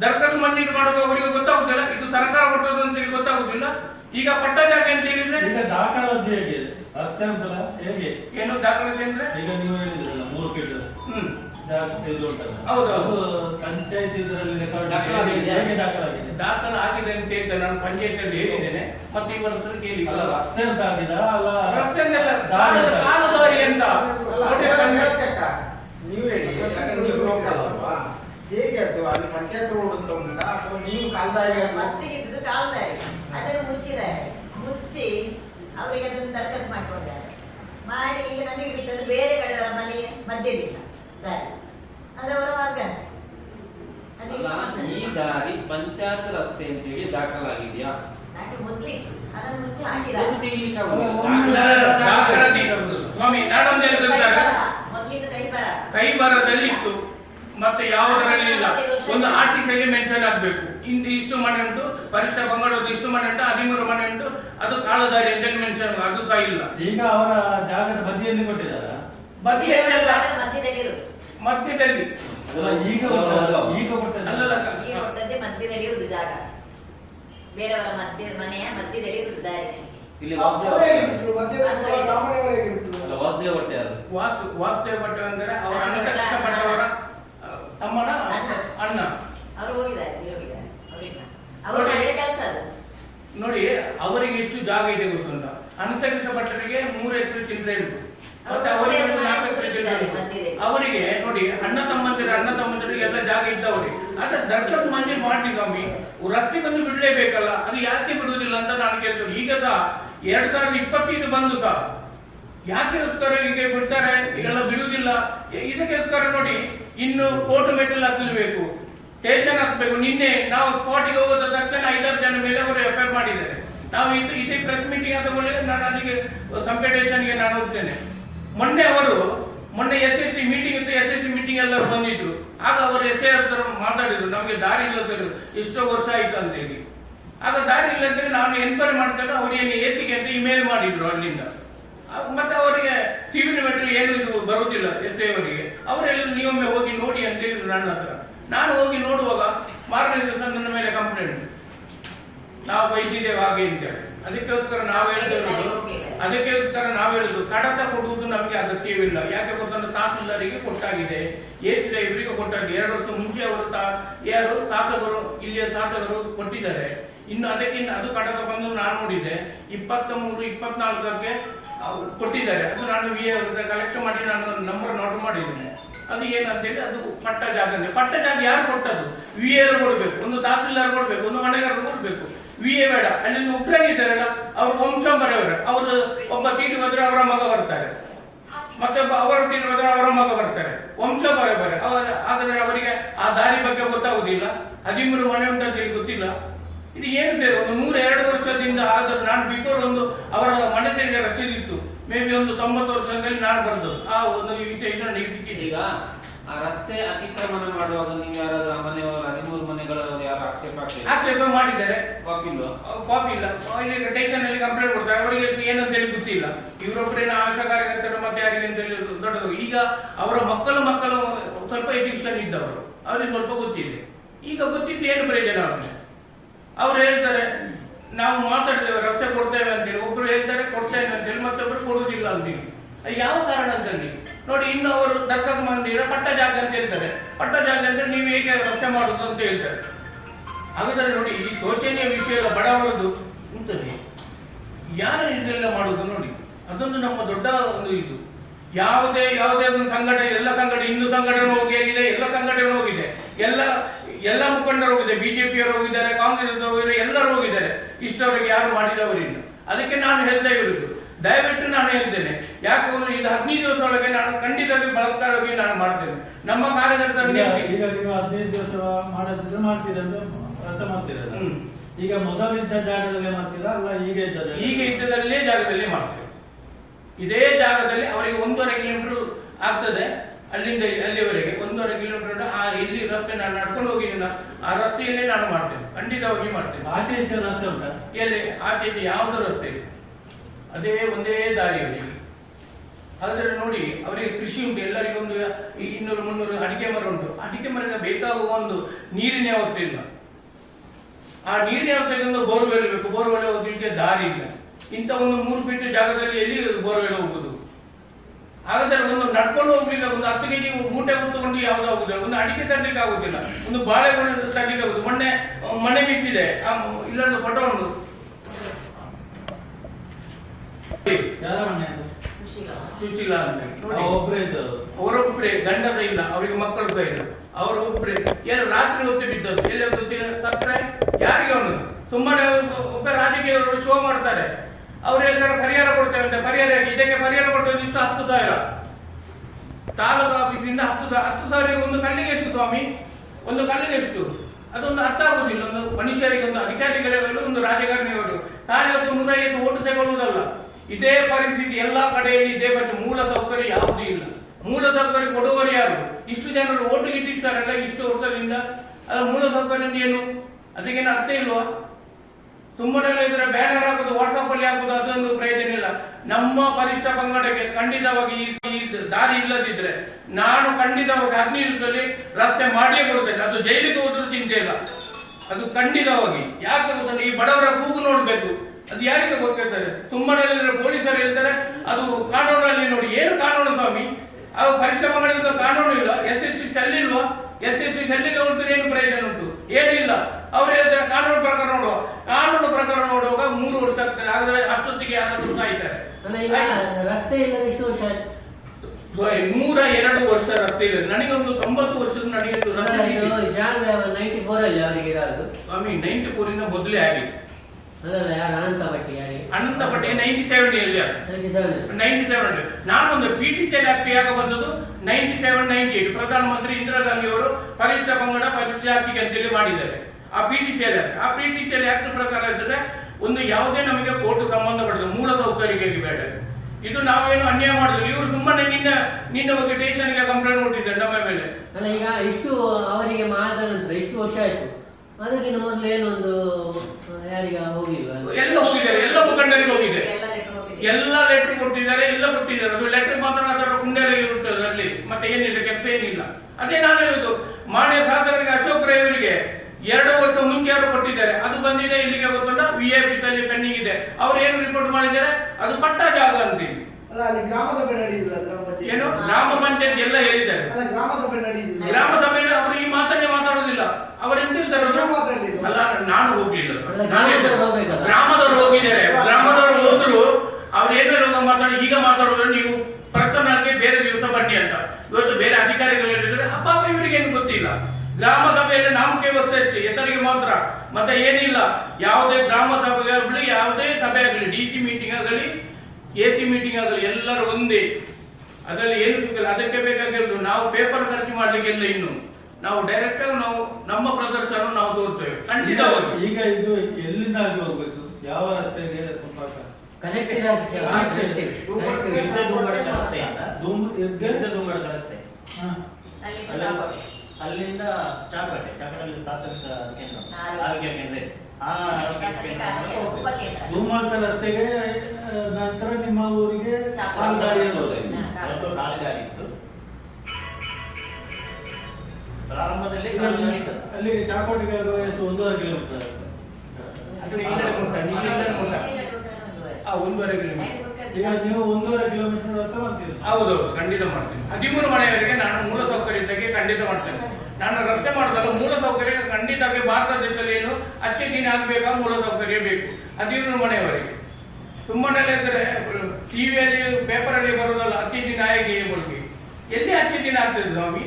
ದರ್ಖಾಸ್ತು ಮಂಜೂರು ಮಾಡುವಾಗ ಅವರಿಗೆ ಗೊತ್ತಾಗುದಿಲ್ಲ ಇದು ಸರ್ಕಾರ ಕೊಟ್ಟದ್ದು ಅಂತೇಳಿ ಗೊತ್ತಾಗುದಿಲ್ಲ. ಈಗ ಪಟ್ಟ ಜಾಗ ಅಂತ ಹೇಳಿದ್ರೆ? ಈಗ ದಾಖಲಾತಿ ಹೇಗೆ? ಅತ್ಯಂತ ಹೇಗೆ? ಏನು ದಾಖಲಾತಿ ಅಂದ್ರೆ? ಈಗ ನೀವು ಹೇಳಿದ್ರಲ್ಲ ಮೂರು ಫೀಟ್ ಹ್ಮ್. ಪಂಚಾಯತ್ ಇದರಲ್ಲಿ ದಾಖಲಾಗಿದೆ. ದಾಖಲು ಆಗಿದೆ ಅಂತ ನಾನು ಪಂಚಾಯತಿಯಲ್ಲಿ ಹೇಳಿದ್ದೇನೆ. ಮತ್ತೆ ಇವರ ಹತ್ರ ಕೇಳಿ. ಅಲ್ಲ ರಸ್ತೆ ಅಂತ ಆಗಿದೆ? ಅಲ್ಲ ರಸ್ತೆ ಅಂತ. ಕಾಲದಾರಿ ಅಂತ. ನೀವು ಹೇಳಿ. ಯಾಕಂದ್ರೆ ನೀವು ಲೋಕಲ್ ಅಲ್ವಾ ಹೇಗೆ ಅದು? ಅಲ್ಲಿ ಪಂಚಾಯತ್ ರೋಡ್ ಅಂತ ಉಂಟಾ? ಅಥವಾ ನೀವು ಕಾಲ್ದಾರಿ ಫಸ್ಟಿಗೆ ಇದ್ದಿದ್ದು ಕಾಲ್ದಾರಿ. ಅದನ್ನು ಮುಚ್ಚಿದ್ದಾರೆ. ಮುಚ್ಚಿ ಅವರಿಗೆ ಅದನ್ನು ಮಾಡಿಕೊಂಡಿದ್ದಾರೆ ಮಾಡಿ ಈಗ ನಮಗೆ ಬಿಟ್ಟದ್ದು ಬೇರೆ ಕಡೆಯವರ ಮನೆ ಮಧ್ಯದಿಲ್ಲ. ದಾರಿ. ಅದೇ ಅಲ್ಲ. ಈ ದಾರಿ ಪಂಚಾಯತ್ ರಸ್ತೆ ಅಂತ ಹೇಳಿ ದಾಖಲಾಗಿದೆಯಾ? ಬರ. ಮತ್ತೆ ಯಾವುದರಲ್ಲಿ ಇಲ್ಲ. ಒಂದು ಆರ್ಟಿಕಲ್ ಮೆನ್ಷನ್ ಆಗ್ಬೇಕು. ಇಂದು ಇಷ್ಟು ಮನೆ ಉಂಟು ಪರಿಷ್ಠ ಬಂಗಾಳದ ಇಷ್ಟು ಮನೆ ಉಂಟು ಹದಿಮೂರು ಮನೆ ಉಂಟು ಅದು ಕಾಲದಾರಿ ಅಂತ ಮೆನ್ಷನ್ ಅದು ಸಹ ಇಲ್ಲ. ಈಗ ಅವರ ಜಾಗದ ಬದಿಯಲ್ಲಿ ಕೊಟ್ಟಿದ್ದಾರೆ? ಬದಿಯಲ್ಲೆಲ್ಲ ಮಧ್ಯದಲ್ಲಿರುವುದು ಮಧ್ಯದಲ್ಲಿ. ಅಲ್ಲ ಈಗ ಈಗ ಮಧ್ಯದಲ್ಲಿ ಇರುವುದು ಜಾಗ. ಬೇರೆಯವರ ಮಧ್ಯ ಮನೆಯ ಮಧ್ಯದಲ್ಲಿ ಇರುವುದು ದಾರಿ. ಇಲ್ಲಿ ವಾಸುದೇವ ವಾಸು ವಾಸುದೇವ ಅಂದರೆ ಅವರ ಅಣ್ಣ ಕಷ್ಟಪಟ್ಟವರ ತಮ್ಮನ ಅಣ್ಣ. ಅಣ್ಣ. ಅವರು ಹೋಗಿದ್ದಾರೆ ಅವರು. ಮಾಡಿದ ಕೆಲಸ ಅದು. ನೋಡಿ ಅವರಿಗೆ ಎಷ್ಟು ಜಾಗ ಇದೆ ಗೊತ್ತುಂಟ? ಅಂತ ಭಟ್ಟರಿಗೆ ಮೂರು ಎಕರೆ ಚಿಲ್ಲರೆ ಉಂಟು ಅವರು ಅವರಿಗೆ ನೋಡಿ ಅಣ್ಣ ತಮ್ಮಂದಿರ ಅಣ್ಣ ತಮ್ಮಂದಿರಿಗೆ ಎಲ್ಲ ಜಾಗ ಇದ್ದವರಿಗೆ ಆದ್ರೆ ದರ್ಶನ್ ಮಂಜೂರು ಮಾಡಿ ಸ್ವಾಮಿ. ರಸ್ತೆ ಬಂದು ಬಿಡಲೇಬೇಕಲ್ಲ ಅದು ಯಾಕೆ ಬಿಡುವುದಿಲ್ಲ ಅಂತ ನಾನು ಕೇಳ್ತೇನೆ. ಈಗ ಸಹ ಎರಡ್ ಸಾವಿರದ ಇಪ್ಪತ್ತೈದು ಬಂದು ಸಹ ಯಾಕೆಗೋಸ್ಕರ ಹೀಗೆ ಬಿಡ್ತಾರೆ? ಇದೆಲ್ಲ ಬಿಡುವುದಿಲ್ಲ. ಇದಕ್ಕೋಸ್ಕರ ನೋಡಿ ಇನ್ನು ಕೋರ್ಟ್ ಮೆಟಲ್ ಹತ್ತಿಸಬೇಕು ಸ್ಟೇಷನ್ ಹತ್ತಬೇಕು ನಿನ್ನೆ ನಾವು ಸ್ಪಾಟಿಗೆ ಹೋಗೋದ ತಕ್ಷಣ ಐದಾರು ಜನ ಮೇಲೆ ಅವರು ಎಫ್ ಐ ಮಾಡಿದ್ದಾರೆ. ನಾವು ಇದು ಇದೇ ಪ್ರೆಸ್ ಮೀಟಿಂಗ್ ಅಂತ ನಾನು ಅಲ್ಲಿಗೆ ಸಂಪೆ ಸ್ಟೇಷನ್ಗೆ ನಾನು ಹೋಗ್ತೇನೆ. ಮೊನ್ನೆ ಅವರು, ಮೊನ್ನೆ ಎಸ್ ಎಸ್ ಸಿ ಮೀಟಿಂಗ್ ಇತ್ತು ಎಸ್ ಎಸ್ ಸಿ ಮೀಟಿಂಗ್ ಎಲ್ಲ ಬಂದಿದ್ರು. ಆಗ ಅವರು ಎಸ್ ಐ ಹತ್ರ ಮಾತಾಡಿದ್ರು, ನಮಗೆ ದಾರಿ ಇಲ್ಲ ಸರ್, ಎಷ್ಟೋ ವರ್ಷ ಆಯ್ತು ಅಂತ ಹೇಳಿ. ಆಗ ದಾರಿ ಇಲ್ಲ ಅಂದ್ರೆ ನಾನು ಎನ್ಕ್ವೈರಿ ಮಾಡ್ತಾರೆ ಅವರೇನು ಏಸಿಗೆ ಅಂತ ಇಮೇಲ್ ಮಾಡಿದ್ರು ಅಲ್ಲಿಂದ. ಮತ್ತೆ ಅವರಿಗೆ ಸಿವಿಲ್ ಮೆಟ್ರಿ ಏನು ಇದು ಬರುವುದಿಲ್ಲ ಎಸ್ ಐ ಅವರಿಗೆ. ಅವರೆಲ್ಲ ನೀವೊಮ್ಮೆ ಹೋಗಿ ನೋಡಿ ಅಂತ ಹೇಳಿದ್ರು ನನ್ನ ಹತ್ರ. ನಾನು ಹೋಗಿ ನೋಡುವಾಗ ಮಾರನೇ ದಿವಸ ನನ್ನ ಮೇಲೆ ಕಂಪ್ಲೇಂಟ್ ನಾವು ಬೈದಿದ್ದೇವೆ ಹಾಗೆ ಅಂತೇಳಿ ಅದಕ್ಕೋಸ್ಕರ ನಾವು ಹೇಳಿದ್ರು ಅದಕ್ಕೋಸ್ಕರ ನಾವು ಹೇಳುದು. ಕಡತ ಕೊಡುವುದು ನಮಗೆ ಅಗತ್ಯವಿಲ್ಲ. ಯಾಕೆ ಗೊತ್ತಂದ್ರೆ ತಹಸೀಲ್ದಾರಿಗೆ ಕೊಟ್ಟಾಗಿದೆ. ಏಸಿದ ಇವರಿಗೆ ಕೊಟ್ಟಾಗಿದೆ. ಎರಡು ವರ್ಷ ಮುಂಚೆ ಅವರು ತಾ ಯಾರು ಶಾಸಕರು ಇಲ್ಲಿಯ ಶಾಸಕರು ಕೊಟ್ಟಿದ್ದಾರೆ. ಇನ್ನು ಅದಕ್ಕಿಂತ ಅದು ಕಡತ ಬಂದು ನಾನು ನೋಡಿದ್ದೆ. ಇಪ್ಪತ್ತ ಮೂರು ಇಪ್ಪತ್ನಾಲ್ಕಕ್ಕೆ ಕೊಟ್ಟಿದ್ದಾರೆ. ಅದು ನಾನು ವಿ ಕಲೆಕ್ಟ್ ಮಾಡಿ ನಾನು ನಂಬರ್ ನೋಟ್ ಮಾಡಿದ್ದೇನೆ. ಅದು ಏನಂತೇಳಿ ಅದು ಪಟ್ಟ ಜಾಗ ಪಟ್ಟ ಜಾಗ ಯಾರು ಕೊಟ್ಟದ್ದು? ವಿ ಎರು ಕೊಡ್ಬೇಕು. ಒಂದು ತಹಸೀಲ್ದಾರ್ ಕೊಡ್ಬೇಕು. ಒಂದು ಮನೆಗಾರರು ಕೊಡ್ಬೇಕು. ವಿ ಎ ಬೇಡ ಅಲ್ಲಿ ಒಬ್ಬರಾಗಿದ್ದಾರಲ್ಲ ಅವ್ರ ವಂಶ ಬರೆಯವರು ಅವರು ಒಬ್ಬ ತೀಟಿ ಹೋದ್ರೆ ಅವರ ಮಗ ಬರ್ತಾರೆ. ಮತ್ತೊಬ್ಬ ಅವರ ತೀಟಿ ಹೋದ್ರೆ ಅವರ ಮಗ ಬರ್ತಾರೆ. ವಂಶ ಬರೆಯಬಾರೆ ಅವರ ಅವರಿಗೆ ಆ ದಾರಿ ಬಗ್ಗೆ ಗೊತ್ತಾಗುದಿಲ್ಲ? ಹದಿಮೂರು ಮನೆ ಉಂಟಂತ ಗೊತ್ತಿಲ್ಲ. ಇದು ಏನು ಸೇರಿ? ಒಂದು ನೂರ ಎರಡು ವರ್ಷದಿಂದ ಆದ್ರೆ ನಾನು ಬಿಫೋರ್ ಒಂದು ಅವರ ಮನೆ ತೆರಿಗೆ ರಚಿದಿತ್ತು ಮೇ ಬಿ ಒಂದು ತೊಂಬತ್ತು ವರ್ಷದಲ್ಲಿ ನಾನು ಬರ್ತದೆ ಆ ಒಂದು ವಿಷಯ ನಾನು ಈಗ ಆ ರಸ್ತೆ ಅತಿಕ್ರಮಣ ಮಾಡುವಾಗ ನೀವು ಯಾರಾದ್ರೂ ಮನೆಯವರು ಹದಿಮೂರು ಮನೆಗಳವರು ಯಾರು ಆಕ್ಷೇಪ ಆಕ್ಷೇಪ ಮಾಡಿದ್ದಾರೆ. ಇಲ್ಲ ಕಾಪಿ ಇಲ್ಲ ಇಲ್ಲಿ ಟೇಷನ್ ಅಲ್ಲಿ ಕಂಪ್ಲೇಂಟ್ ಕೊಡ್ತಾರೆ. ಅವರಿಗೆ ಏನಂತ ಹೇಳಿ ಗೊತ್ತಿಲ್ಲ. ಇವರೊಬ್ಬರೇನ ಆಶಾ ಕಾರ್ಯಕರ್ತರು ಮತ್ತೆ ಯಾರಿಗೆ ಅಂತ ಹೇಳಿ ದೊಡ್ಡದು ಈಗ ಅವರ ಮಕ್ಕಳು ಮಕ್ಕಳು ಸ್ವಲ್ಪ ಎಜುಕೇಶನ್ ಇದ್ದವರು. ಅವರಿಗೆ ಸ್ವಲ್ಪ ಗೊತ್ತಿದೆ. ಈಗ ಗೊತ್ತಿದ್ದು ಏನು ಪ್ರಯೋಜನ ಅವ್ರಿಗೆ? ಅವ್ರು ಹೇಳ್ತಾರೆ ನಾವು ಮಾತಾಡ್ತೇವೆ ರಸ್ತೆ ಕೊಡ್ತೇವೆ ಅಂತೇಳಿ ಒಬ್ರು ಹೇಳ್ತಾರೆ ಕೊಡ್ತೇವೆ ಅಂತೇಳಿ ಮತ್ತೊಬ್ರು ಕೊಡುವುದಿಲ್ಲ ಅಂತೀವಿ ಯಾವ ಕಾರಣ ಅಂತೇಳಿ ನೋಡಿ ಇನ್ನು ಅವರು ದರ್ಗದ ಮಂದಿರ ಪಟ್ಟ ಜಾಗ ಅಂತ ಹೇಳ್ತಾರೆ. ಪಟ್ಟ ಜಾಗ ಅಂದ್ರೆ ನೀವು ಹೇಗೆ ರಸ್ತೆ ಮಾಡುದು ಅಂತ ಹೇಳ್ತಾರೆ. ಹಾಗಾದ್ರೆ ನೋಡಿ, ಈ ಶೋಚನೀಯ ವಿಷಯ ಎಲ್ಲ ಬಡವರದ್ದು ಉಂಟದೆ ಯಾರು ಇದೆಲ್ಲ ಮಾಡುದು ನೋಡಿ, ಅದೊಂದು ನಮ್ಮ ದೊಡ್ಡ ಒಂದು ಇದು. ಯಾವುದೇ ಯಾವುದೇ ಒಂದು ಸಂಘಟನೆ, ಎಲ್ಲ ಸಂಘಟನೆ, ಹಿಂದೂ ಸಂಘಟನೆ ಹೋಗಿದೆ ಎಲ್ಲ ಸಂಘಟನೆ ಹೋಗಿದೆ. ಎಲ್ಲ ಎಲ್ಲ ಮುಖಂಡರು ಹೋಗಿದೆ ಬಿಜೆಪಿಯವರು ಹೋಗಿದ್ದಾರೆ ಕಾಂಗ್ರೆಸ್ ಹೋಗಿದ್ದಾರೆ, ಎಲ್ಲರೂ ಹೋಗಿದ್ದಾರೆ. ಇಷ್ಟವರೆಗೆ ಯಾರು ಮಾಡಿದವರಿಲ್ಲ. ಅದಕ್ಕೆ ನಾನು ಹೇಳ್ತಾ ಇರುವುದು ದಯವಿಟ್ಟು ನಾನು ಹೇಳ್ತೇನೆ. ಯಾಕಂದ್ರೆ ಇದು ಹದಿನೈದು ದಿವಸ ಒಳಗೆ ನಾನು ಖಂಡಿತವಾಗಿ ಬಲಾತ್ಕಾರವಾಗಿ ನಾನು ಮಾಡ್ತೇನೆ. ನಮ್ಮ ಕಾರ್ಯಕರ್ತರ ಈಗ ನೀವು ಹದಿನೈದು ದಿವಸ ಮಾಡಿದ್ರೆ ಮಾಡ್ತೀರಂತ ಕೆಲಸ ಮಾಡ್ತೀರಲ್ಲ. ಈಗ ಮೊದಲಿದ್ದ ಜಾಗದಲ್ಲೇ ಮಾಡ್ತೀರಾ? ಅಲ್ಲ ಈಗ ಇದ್ದದಲ್ಲಿ ಈಗ ಇದ್ದದಲ್ಲೇ ಜಾಗದಲ್ಲಿ ಮಾಡ್ತೇವೆ. ಇದೇ ಜಾಗದಲ್ಲಿ ಅವರಿಗೆ ಒಂದೂವರೆ ಕಿಲೋಮೀಟರ್ ಆಗ್ತದೆ. ಅಲ್ಲಿಂದ ಅಲ್ಲಿವರೆಗೆ ಒಂದೂವರೆ ಕಿಲೋಮೀಟರ್ ಆ ಇಲ್ಲಿ ರಸ್ತೆ ನಾನು ನಡ್ಕೊಂಡು ಹೋಗಿದ್ದೀನಿ ಆ ರಸ್ತೆಯಲ್ಲೇ ನಾನು ಮಾಡ್ತೇನೆ. ಖಂಡಿತವಾಗಿ ಮಾಡ್ತೇನೆ. ಆಚೆ ಈಚೆ ರಸ್ತೆ ಉಂಟಾ? ಎಲ್ಲಿ ಆಚೆ ಈಚೆ ಯಾವುದೋ ರಸ್ತೆ ಇಲ್ಲ. ಅದೇ ಒಂದೇ ದಾರಿ ಅವರಿಗೆ ಆದರೆ ನೋಡಿ, ಅವರಿಗೆ ಕೃಷಿ ಉಂಟು, ಎಲ್ಲರಿಗೂ ಒಂದು ಇನ್ನೂರು, ಮುನ್ನೂರು ಅಡಿಕೆ ಮರ ಉಂಟು. ಅಡಿಕೆ ಮರಕ್ಕೆ ಬೇಕಾಗುವ ಒಂದು ನೀರಿನ ವ್ಯವಸ್ಥೆ ಇಲ್ಲ. ಆ ನೀರಿನ ವ್ಯವಸ್ಥೆಗೆ ಒಂದು ಬೋರ್ವೆಲ್ ಬೇಕು. ಬೋರ್ವೆಲ್ ಹೋಗಲಿಕ್ಕೆ ದಾರಿ ಇಲ್ಲ. ಇಂಥ ಒಂದು ಮೂರು ಫೀಟ್ ಜಾಗದಲ್ಲಿ ಎಲ್ಲಿ ಬೋರ್ವೆಲ್ ಹೋಗುದು ಹಾಗಾದ್ರೆ ಒಂದು ನಡ್ಕೊಂಡು ಹೋಗ್ಲಿಕ್ಕೆ ಒಂದು ಹತ್ತು ಕೆಜಿ ಮೂಟೆ ಹೊತ್ತುಕೊಂಡು ಯಾವ್ದು ಆಗುದಿಲ್ಲ. ಒಂದು ಅಡಿಕೆ ತರ್ಲಿಕ್ಕೆ ಆಗುದಿಲ್ಲ. ಒಂದು ಬಾಳೆಗೊನೆ ತರ್ಲಿಕ್ಕೆ ಆಗುದು ಮೊನ್ನೆ ಮನೆ ಬಿದ್ದಿದೆ ಆ, ಇಲ್ಲೊಂದು ಫೋಟೋ ಉಂಟು. ಯಾರ ಮನೆ ಅದು? ಸುಶೀಲಾ. ಅಂತ ನೋಡಿ. ಇದ್ದವರು. ಅವರೊಬ್ಬರೇ ಗಂಡದ ಇಲ್ಲ ಅವರಿಗೆ ಮಕ್ಕಳು ಸಹ ಇಲ್ಲ ಅವರೊಬ್ಬರೇ ಏನು ರಾತ್ರಿ ಹೊತ್ತು ಬಿದ್ದದ್ದು ಎಲ್ಲಿ ಹೊತ್ತು ಸತ್ರೆ ಯಾರಿಗೆ ಅವನು ಸುಮ್ಮನೆ ಅವ್ರು ಒಬ್ಬ ರಾಜಕೀಯವರು ಶೋ ಮಾಡ್ತಾರೆ. ಅವ್ರು ಹೇಳ್ತಾರೆ ಪರಿಹಾರ ಕೊಡ್ತೇವೆ ಅಂತ. ಪರಿಹಾರ? ಇದಕ್ಕೆ ಪರಿಹಾರ ಕೊಡ್ತೇವೆ ಇಷ್ಟು ಹತ್ತು ಸಾವಿರ. ತಾಲೂಕು ಆಫೀಸಿಂದ ಹತ್ತು ಸಾವಿರ ಹತ್ತು ಸಾವಿರ ಒಂದು ಕಣ್ಣಿಗೆ ಎಷ್ಟು ಸ್ವಾಮಿ. ಒಂದು ಕಣ್ಣಿಗೆ ಎಷ್ಟು ಅದೊಂದು ಅರ್ಥ ಆಗುದಿಲ್ಲ. ಒಂದು ಮನುಷ್ಯರಿಗೆ ಒಂದು ಅಧಿಕಾರಿಗಳೇ ಒಂದು ರಾಜಕಾರಣಿಯವರು. ತಾನೇ ಒಂದು ನೂರೈವತ್ತು ಓಟು ತಗೊಳ್ಳುವುದಲ್ಲ. ಇದೇ ಪರಿಸ್ಥಿತಿ ಎಲ್ಲ ಕಡೆಯಲ್ಲಿ ಇದೆ ಬಟ್ ಮೂಲ ಸೌಕರ್ಯ ಯಾವುದೂ ಇಲ್ಲ. ಮೂಲ ಸೌಕರ್ಯ ಕೊಡುವರು ಯಾರು? ಇಷ್ಟು ಜನರು ಓಟು ಇಟ್ಟಿರ್ತಾರಲ್ಲ ಇಷ್ಟು ವರ್ಷದಿಂದ. ಅದು ಮೂಲ ಸೌಕರ್ಯ ಏನು? ಅದಕ್ಕೇನು ಅರ್ಥ ಇಲ್ವಾ? ಸುಮ್ಮನೆ ಇದ್ರೆ ಬ್ಯಾನರ್ ಹಾಕೋದು ವಾಟ್ಸಪ್ ಅಲ್ಲಿ ಹಾಕೋದು, ಅದೊಂದು ಪ್ರಯೋಜನ ಇಲ್ಲ. ನಮ್ಮ ಪರಿಷ್ಠ ಪಂಗಡಕ್ಕೆ ಖಂಡಿತವಾಗಿ ಈ ದಾರಿ ಇಲ್ಲದಿದ್ರೆ ನಾನು ಖಂಡಿತವಾಗಿ ಹದಿನೈದು ರಸ್ತೆ ಮಾಡಿಯೇ ಕೊಡ್ತೇನೆ. ಅದು ಜೈಲಿಗೆ ಹೋದ್ರೂ ಚಿಂತೆ ಇಲ್ಲ. ಅದು ಖಂಡಿತವಾಗಿ. ಯಾಕೆ ಈ ಬಡವರ ಕೂಗು ನೋಡ್ಬೇಕು. ಅದು ಯಾರಿಗೆ ಗೊತ್ತಿರ್ತಾರೆ ಸುಮ್ಮನೆ ಹೇಳಿದ್ರೆ ಪೊಲೀಸರು ಹೇಳ್ತಾರೆ ಅದು ಕಾನೂನಲ್ಲಿ ನೋಡಿ ಏನು ಕಾನೂನು ಸ್ವಾಮಿ? ಅವು ಪರಿಶ್ರಮಗಳಿಂದ ಕಾನೂನು ಇಲ್ಲ. ಎಸ್ ಎಸ್ ಸಿ ಸೆಲ್ಲಿಲ್ವಾ? ಎಸ್ ಎಸ್ ಸಿ ಚೆಲ್ಲಿಗೆ ಉಂಟು ಏನು ಪ್ರಯೋಜನ ಉಂಟು? ಏನಿಲ್ಲ ಅವ್ರು ಹೇಳ್ತಾರೆ ಕಾನೂನು ಪ್ರಕಾರ ನೋಡುವ. ಕಾನೂನು ಪ್ರಕಾರ ನೋಡುವಾಗ ಮೂರು ವರ್ಷ ಆಗ್ತದೆ. ಆದರೆ ಅಷ್ಟೊತ್ತಿಗೆ ಯಾರಾದ್ರೂ ಸಾಯ್ತಾರೆ ರಸ್ತೆ ಇಲ್ಲದೆ ಎಷ್ಟು ವರ್ಷ ನೂರ ಎರಡು ವರ್ಷ ರಸ್ತೆ ಇದೆ. ನನಗೆ ಒಂದು ತೊಂಬತ್ತು ವರ್ಷದ ನಡೆಯಿತು. ಜಾಗ ನೈಂಟಿ ಫೋರ್ ಅಲ್ಲಿ ಅವರಿಗೆ ಇರೋದು. ಸ್ವಾಮಿ ನೈಂಟಿ ಫೋರ್ ಇಂದ ಮೊದಲೇ ಆಗಿದೆ. ಅನಂತ ಭಟ್ಟಿ ನೈಂಟಿ ಸೆವೆನ್ ನೈಂಟಿ ಸೆವೆನ್ ನಾನು ಒಂದು ಪಿ ಟಿ ಸಿ ಬಂದದ್ದು ನೈಂಟಿ ಸೆವೆನ್ ನೈಂಟಿ ಏಟ್ ಪ್ರಧಾನಮಂತ್ರಿ ಇಂದಿರಾ ಗಾಂಧಿ ಅವರು ಪರಿಷ್ಠ ಪಂಗಡ ಪರಿಷ್ಠ ಜಾತಿಗೆ ಅಂತೇಳಿ ಮಾಡಿದ್ದಾರೆ. ಆ ಪಿ ಟಿ ಸಿ ಆಕ್ಟ್ ಆ ಪಿ ಟಿ ಸಿ ಆಕ್ಟ್ ಪ್ರಕಾರ ಇರ್ತದೆ ಒಂದು ಯಾವುದೇ ನಮಗೆ ಕೋರ್ಟ್ ಸಂಬಂಧಪಟ್ಟದ ಮೂಲ ಸೌಕರ್ಯಕ್ಕೆ ಬೇಡ. ಇದು ನಾವೇನು ಅನ್ಯಾಯ ಮಾಡಿದ್ರು? ಇವರು ಸುಮ್ಮನೆ ನಿನ್ನ ನಿನ್ನ ಬಗ್ಗೆ ಸ್ಟೇಷನ್ಗೆ ಕಂಪ್ಲೇಂಟ್ ಕೊಟ್ಟಿದ್ದಾರೆ ನಮ್ಮ ಮೇಲೆ. ಅಲ್ಲ ಈಗ ಇಷ್ಟು ಅವರಿಗೆ ಮಾದ ನಂತರ ಇಷ್ಟು ವರ್ಷ ಆಯ್ತು. ಅದಕ್ಕಿಂತ ನಮ್ಮಲ್ಲಿ ಏನೊಂದು ಯಾರಿಗ ಹೋಗಿಲ್ವಾ? ಎಲ್ಲ ಹೋಗಿದ್ದಾರೆ ಎಲ್ಲ ಮುಖಂಡರಿಗೆ ಹೋಗಿದೆ. ಎಲ್ಲ ಲೆಟರ್ ಕೊಟ್ಟಿದ್ದಾರೆ. ಎಲ್ಲ ಕೊಟ್ಟಿದ್ದಾರೆ ಅದು ಲೆಟರ್ ಮಾತ್ರ ಅದರ ಕುಂಡಲಿಗೆ ಇರುತ್ತದೆ ಅಲ್ಲಿ ಮತ್ತೆ ಏನಿಲ್ಲ ಕೆಲಸ ಏನಿಲ್ಲ. ಅದೇ ನಾನು ಹೇಳುದು ಮಾನ್ಯ ಶಾಸಕರಿಗೆ ಅಶೋಕ್ ರೈ ಅವರಿಗೆ ಎರಡು ವರ್ಷ ಮುಂಚೆ ಅವರು ಕೊಟ್ಟಿದ್ದಾರೆ? ಅದು ಬಂದಿದೆ ಇಲ್ಲಿಗೆ ಗೊತ್ತಲ್ಲ ವಿ ಎ ಪಿ ತಲ್ಲಿ ಪೆಂಡಿಂಗ್ ಇದೆ. ಅವ್ರು ಏನು ರಿಪೋರ್ಟ್ ಮಾಡಿದ್ದಾರೆ? ಅದು ಪಟ್ಟ ಜಾಗ ಅಂತೀವಿ ಏನು? ಗ್ರಾಮ ಪಂಚಾಯತ್ ಎಲ್ಲ ಹೇಳಿದ್ದಾರೆ. ಅಲ್ಲ ಗ್ರಾಮ ಸಭೆ ನಡೆಯುದಿಲ್ಲ ಗ್ರಾಮ ಸಭೆಯಲ್ಲಿ ಅವರು ಈ ಮಾತನ್ನೇ ಮಾತಾಡೋದಿಲ್ಲ ಅವರು ಎಂತ ಹೇಳ್ತಾರೆ ನೀವು ಮಾತಾಡ್ಲಿಲ್ಲ. ಅಲ್ಲ ನಾನು ಹೋಗ್ಲಿಲ್ಲ. ಅಲ್ಲ, ನಾನು ಗ್ರಾಮದವ್ರು ಹೋಗಿದ್ದಾರೆ. ಗ್ರಾಮದವರು ಹೋದ್ರು ಅವ್ರು ಏನಾದ್ರು ಮಾತಾಡಿ ಈಗ ಮಾತಾಡೋದು ನೀವು ಪರ್ಸನಲ್ಗೆ ಬೇರೆ ದಿವಸ ಬನ್ನಿ ಅಂತ. ಇವತ್ತು ಬೇರೆ ಅಧಿಕಾರಿಗಳು ಹೇಳಿದ್ರೆ ಅಪ್ಪ ಅಪ್ಪ ಇವರಿಗೆ ಏನು ಗೊತ್ತಿಲ್ಲ. ಗ್ರಾಮ ಸಭೆಯಲ್ಲಿ ನಾಮಕೆ ವ್ಯವಸ್ಥೆ ಇತ್ತು ಹೆಸರಿಗೆ ಮಾತ್ರ. ಮತ್ತೆ ಏನಿಲ್ಲ. ಯಾವುದೇ ಗ್ರಾಮ ಸಭೆ ಆಗಲಿ ಯಾವುದೇ ಸಭೆ ಆಗಲಿ ಡಿ ಸಿ ಮೀಟಿಂಗ್ ಆಗಲಿ ಎ ಸಿ ಮೀಟಿಂಗ್ ಆಗಲಿ ಎಲ್ಲರೂ ಒಂದೇ. ಅದರಲ್ಲಿ ಏನು ಸಿಗಲ್ಲ. ಅದಕ್ಕೆ ಬೇಕಾಗಿರೋದು ನಾವು ಪೇಪರ್ ಖರ್ಚು ಮಾಡ್ಲಿಕ್ಕಿಲ್ಲ ಇನ್ನು. ನಾವು ಡೈರೆಕ್ಟ್ ಆಗಿ ನಾವು ನಮ್ಮ ಪ್ರದರ್ಶನ ನಾವು ತೋರಿಸ್ತೇವೆ. ಖಂಡಿತವಾಗಿ ಈಗ ಇದು ಎಲ್ಲಿಂದ ಆಗಿ ಹೋಗ್ಬೇಕು? ಯಾವ ರಸ್ತೆಗೆ ಸಂಪರ್ಕ? ಚಾಕೋಟಿ. ಅಲ್ಲಿಂದ ಚಾಪೇಟೆ ಚಾಪೇಟಲ್ಲಿ ಪ್ರಾಥಮಿಕ ಕೇಂದ್ರ. ಆರೋಗ್ಯ. ಕೇಂದ್ರ. ಆ. ಧೂಮರ್ಕ ರಸ್ತೆಗೆ ನಂತರ ನಿಮ್ಮ ಊರಿಗೆ ಕಾಲ್ದಾರಿ ಕಾಲ್ದಾರಿ. ಇತ್ತು. ಪ್ರಾರಂಭದಲ್ಲಿ ಅಲ್ಲಿ ಚಾಕೋಟಿಗೆ ಎಷ್ಟು ಒಂದೂವರೆ ಕಿಲೋಮೀಟರ್ ಒಂದೂವರೆ. ಆ ಒಂದೂವರೆ ಕಿಲೋಮೀಟರ್ ಈಗ ನೀವು ಒಂದೂವರೆ ಕಿಲೋಮೀಟರ್ ರಸ್ತೆ ಮಾಡ್ತೀರಿ? ಹೌದೌದು ಖಂಡಿತ ಮಾಡ್ತೀನಿ. ಹದಿಮೂರು ಮನೆಯವರಿಗೆ ನಾನು ಮೂಲ ಸೌಕರ್ಯ ಇದ್ದಕ್ಕೆ ಖಂಡಿತ ಮಾಡ್ತೇನೆ. ನಾನು ರಸ್ತೆ ಮಾಡಿದಾಗ ಮೂಲಸೌಕರ್ಯ ಖಂಡಿತವಾಗಿ ಭಾರತ ದೇಶದಲ್ಲಿ ಏನು? ಅಚ್ಚೆ ದಿನ ಆಗ್ಬೇಕಾ ಮೂಲಸೌಕರ್ಯ ಬೇಕು. ಹದಿಮೂರು ಮನೆಯವರಿಗೆ. ಸುಮ್ಮನೆ ಇದ್ರೆ ಟಿವಿಯಲ್ಲಿ ಪೇಪರಲ್ಲಿ ಬರೋದಲ್ಲ ಅತಿ ದಿನ ಆಗಿ ಬಗ್ಗೆ ಎಲ್ಲಿ ಅತಿ ದಿನ ಆಗ್ತದೆ ಸ್ವಾಮಿ?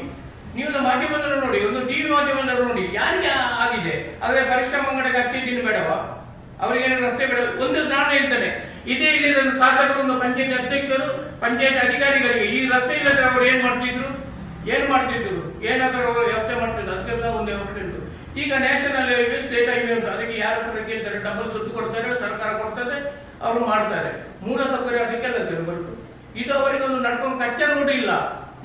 ನೀವು ನಮ್ಮ ಮಾಧ್ಯಮದಲ್ಲಿ ನೋಡಿ, ಒಂದು ಟಿವಿ ಮಾಧ್ಯಮದಲ್ಲಿ ನೋಡಿ, ಯಾರಿಗೆ ಆಗಿದೆ? ಆದರೆ ಪರಿಶ್ರಮ ಮಂಗಡಕ್ಕೆ ಅಕ್ಕಿ ತಿನ್ನಬೇಡವಾ ಅವರಿಗೇನು ರಸ್ತೆ ಬೇಡ. ಒಂದು ನಾನು ಹೇಳ್ತೇನೆ, ಇದೇ ಇಲ್ಲಿರೋ ಶಾಸಕರು ಒಂದು ಪಂಚಾಯತ್ ಅಧ್ಯಕ್ಷರು, ಪಂಚಾಯತ್ ಅಧಿಕಾರಿಗಳಿಗೆ ಈ ರಸ್ತೆ ಇಲ್ಲದ್ರೆ ಅವರು ಏನ್ ಮಾಡ್ತಿದ್ರು? ಏನ್ ಮಾಡ್ತಿದ್ರು? ಏನಾದರೂ ಅವರು ವ್ಯವಸ್ಥೆ ಮಾಡ್ತಿದ್ರು? ಅದಕ್ಕೆಲ್ಲ ಒಂದು ವ್ಯವಸ್ಥೆ ಉಂಟು. ಈಗ ನ್ಯಾಷನಲ್ ಹೈವೇ ಸ್ಟೇಟ್ ಹೈವೇ ಉಂಟು. ಅದಕ್ಕೆ ಯಾರು ಹತ್ರ ಕೇಳ್ತಾರೆ? ಡಬಲ್ ದುಡ್ಡು ಕೊಡ್ತಾರೆ, ಸರ್ಕಾರ ಕೊಡ್ತದೆ, ಅವರು ಮಾಡ್ತಾರೆ. ಮೂಲ ಸೌಕರ್ಯ ಅದಕ್ಕೆಲ್ಲ ಇದು ಅವರಿಗೆ ಒಂದು ನಡ್ಕೊಂಡು ಕಚ್ಚಾ ನೋಡಿಲ್ಲ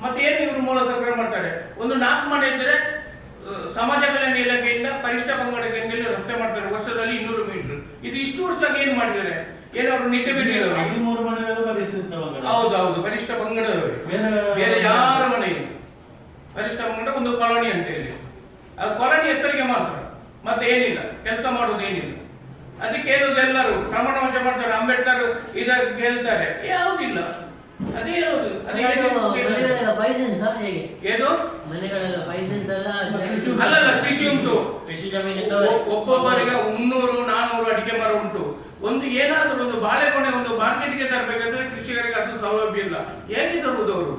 ಮತ್ತೆ ಏನು ಇವರು ಮೂಲ ಸೌಕರ್ಯ ಮಾಡ್ತಾರೆ? ಒಂದು ನಾಲ್ಕು ಮನೆ ಇದ್ರೆ ಆ, ಸಮಾಜ ಕಲ್ಯಾಣ ಇಲಾಖೆಯಿಂದ ಪರಿಷ್ಠ ಪಂಗಡಕ್ಕೆ ರಸ್ತೆ ಮಾಡ್ತಾರೆ. ವರ್ಷದಲ್ಲಿ ಇನ್ನೂರು ಮೀಟರ್. ಇದು ಇಷ್ಟು ವರ್ಷ ಏನ್ ಮಾಡಿದ್ದಾರೆ? ಏನಾದ್ರು ನಿದ್ದೆ ಹೌದೌದು ಹೌದು ಹೌದು. ಪರಿಷ್ಠ ಪಂಗಡದವರು ಬೇರೆ ಯಾರ ಮನೆ ಇಲ್ಲ. ಪರಿಷ್ಠ ಪಂಗಡ ಒಂದು ಕಾಲೋನಿ ಅಂತ ಹೇಳಿ. ಅದು ಕಾಲೋನಿ ಹೆಸರಿಗೆ ಮಾತ್ರ. ಮತ್ತೆ ಏನಿಲ್ಲ. ಕೆಲಸ ಮಾಡೋದು ಏನಿಲ್ಲ. ಅದಕ್ಕೆ ಎಲ್ಲರೂ ಪ್ರಮಾಣ ವಚನ ಮಾಡ್ತಾರೆ. ಅಂಬೇಡ್ಕರ್ ಇದಕ್ಕೆ ಹೇಳ್ತಾರೆ. ಯಾವುದಿಲ್ಲ. ಅದೇ ಹೇಳೋದು ಅದೇ ಮನೆಗಳೆಲ್ಲ ಪೈಸೆನ್ಸ್ ಹೇಗೆ? ಏನು? ಮನೆಗಳೆಲ್ಲ ಪೈಸೆನ್ಸ್ ಎಲ್ಲ ಅಲ್ಲಲ್ಲ ಕೃಷಿ ಉಂಟು. ಕೃಷಿ ಜಮೀನು ಒಬ್ಬೊಬ್ಬರಿಗೆ ಮುನ್ನೂರು ನಾನೂರು ಅಡಿಕೆ ಮರ ಉಂಟು. ಒಂದು ಏನಾದರೂ ಒಂದು ಬಾಳೆಕೊನೆ ಒಂದು ಮಾರ್ಕೆಟ್ಗೆ ತರಬೇಕಂದ್ರೆ ಕೃಷಿಕರಿಗೆ ಅದು ಸೌಲಭ್ಯ ಇಲ್ಲ. ಹೇಗೆ ತರುವುದು ಅವರು.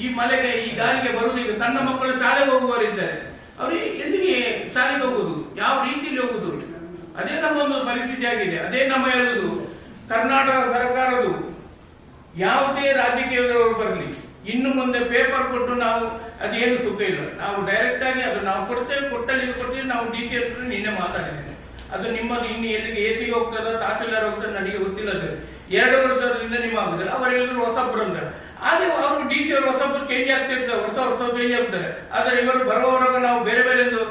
ಈ ಮಳೆಗೆ ಈ ಗಾಳಿಗೆ ಬರುವುದು ಈಗ ಸಣ್ಣ ಮಕ್ಕಳು ಶಾಲೆಗೆ ಹೋಗುವವರಿದ್ದಾರೆ. ಅವರು ಎಲ್ಲಿಗೆ ಶಾಲೆಗೆ ಹೋಗುವುದು? ಯಾವ ರೀತಿಯಲ್ಲಿ ಹೋಗುದು ಅದೇ ನಮ್ಮ ಒಂದು ಪರಿಸ್ಥಿತಿ ಆಗಿದೆ. ಅದೇ ನಮ್ಮ ಹೇಳುದು ಕರ್ನಾಟಕ ಸರ್ಕಾರದು ಯಾವುದೇ ರಾಜಕೀಯದವರು ಬರಲಿ ಇನ್ನು ಮುಂದೆ ಪೇಪರ್ ಕೊಟ್ಟು ನಾವು ಅದೇನು ಸುಖ ಇಲ್ಲ. ನಾವು ಡೈರೆಕ್ಟ್ ಆಗಿ ಅದು ನಾವು ಕೊಡ್ತೇವೆ ಕೊಟ್ಟಲ್ಲಿ ಕೊಡ್ತೀವಿ ನಾವು ಡಿ ಸಿ ಹತ್ರ ನಿನ್ನೆ ಮಾತಾಡಿದ್ದೇನೆ ಅದು ನಿಮ್ಮದು ಇನ್ನು ಎಲ್ಲಿಗೆ ಎ ಸಿಗೆ ಹೋಗ್ತದ ತಹಸೀಲ್ದಾರ್ ಹೋಗ್ತದೆ ನನಗೆ ಗೊತ್ತಿಲ್ಲ ಸರ್ ಎರಡು ವರ್ಷದಿಂದ ನಿಮ್ಮ ಆಗುದಿಲ್ಲ ಅವರೆಲ್ಲರೂ ಹೊಸಬ್ರು ಅಂತಾರೆ ಆದ್ರೆ ಅವರು ಡಿ ಸಿ ಅವರು ಹೊಸಬ್ರು ಚೇಂಜ್ ಆಗ್ತಿರ್ತಾರೆ ಹೊಸ ಹೊಸ ಚೇಂಜ್ ಆಗ್ತಾರೆ. ಆದ್ರೆ ಇವರು ಬರುವವರಾಗ ನಾವು ಬೇರೆ ಬೇರೆ ಒಂದು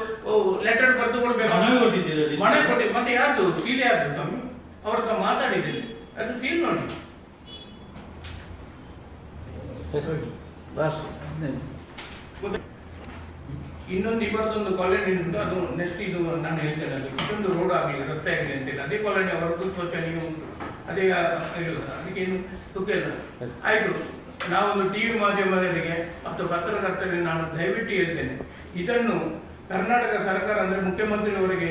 ಲೆಟರ್ ಬರೆದು ಕೊಡ್ಬೇಕು? ಮನೆ ಕೊಟ್ಟಿದ್ದೀರಿ ಮನೆ ಕೊಟ್ಟಿ ಮತ್ತೆ ಯಾರ್ದು? ಸೀಲ್ ಯಾರ್ದು ಸ್ವಾಮಿ? ಅವ್ರ ಮಾತಾಡಿದ್ದೀನಿ ಅದು ಸೀಲ್ ನೋಡಿ. ಇನ್ನೊಂದು ಇವರದೊಂದು ಕಾಲೋನಿ ಉಂಟು, ಅದು ನೆಕ್ಸ್ಟ್ ಇದು ನಾನು ಹೇಳ್ತೇನೆ, ಅದು ಇಷ್ಟೊಂದು ರೋಡ್ ಆಗಲಿ ರಸ್ತೆ ಆಗಲಿ ಅಂತೇಳಿ ಅದೇ ಕಾಲೋನಿ ಅವರದ್ದು ಶೌಚಾಲಯ ಉಂಟು. ಅದೇ ಅದಕ್ಕೇನು ಸುಖ ಇಲ್ಲ. ಆಯಿತು, ನಾವೊಂದು ಟಿವಿ ಮಾಧ್ಯಮದವರಿಗೆ ಮತ್ತು ಪತ್ರಕರ್ತರಿಗೆ ನಾನು ದಯವಿಟ್ಟು ಹೇಳ್ತೇನೆ. ಇದನ್ನು ಕರ್ನಾಟಕ ಸರ್ಕಾರ ಅಂದ್ರೆ ಮುಖ್ಯಮಂತ್ರಿಯವರಿಗೆ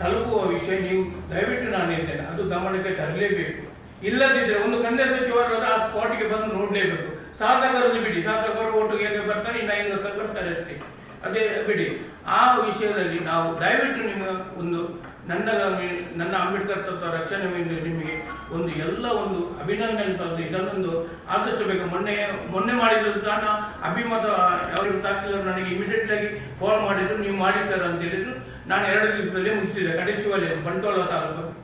ತಲುಪುವ ವಿಷಯ ನೀವು ದಯವಿಟ್ಟು ನಾನು ಹೇಳ್ತೇನೆ. ಅದು ಗಮನಕ್ಕೆ ತರಲೇಬೇಕು. ಇಲ್ಲದಿದ್ದರೆ ಒಂದು ಕಂದಾಯ ಸಚಿವರು ಆ ಸ್ಪಾಟ್ಗೆ ಬಂದು ನೋಡಲೇಬೇಕು. ಶಾಸಕರದ್ದು ಬಿಡಿ. ಸಾಧಕರು ಒಟ್ಟಿಗೆ ಬರ್ತಾರೆ, ಇನ್ನು ಐದು ವರ್ಷ ಬರ್ತಾರೆ ಅಷ್ಟೇ. ಅದೇ ಬಿಡಿ. ಆ ವಿಷಯದಲ್ಲಿ ನಾವು ದಯವಿಟ್ಟು ನಿಮ್ಮ ಒಂದು ನನ್ನ ನನ್ನ ಅಂಬೇಡ್ಕರ್ ತತ್ವ ರಕ್ಷಣೆ ಮೇಲೆ ನಿಮಗೆ ಒಂದು ಎಲ್ಲ ಒಂದು ಅಭಿನಂದನೆ ತಂದು ಇದನ್ನೊಂದು ಆದಷ್ಟು ಬೇಗ ಮೊನ್ನೆ ಮೊನ್ನೆ ಮಾಡಿದ್ರು ತಾನ ಅಭಿಮತ ಯಾವ ತಹಸೀಲ್ದಾರ್ ನನಗೆ ಇಮಿಡಿಯೇಟ್ ಆಗಿ ಫೋನ್ ಮಾಡಿದ್ರು. ನೀವು ಮಾಡಿದ್ದಾರೆ ಅಂತ ಹೇಳಿದ್ರು. ನಾನು ಎರಡು ದಿವಸದಲ್ಲಿ ಮುಗಿಸಿದೆ. ಕಡೆಸುವಲ್ಲಿ ಬಂಟ್ವಾಳ ತಾಲೂಕು.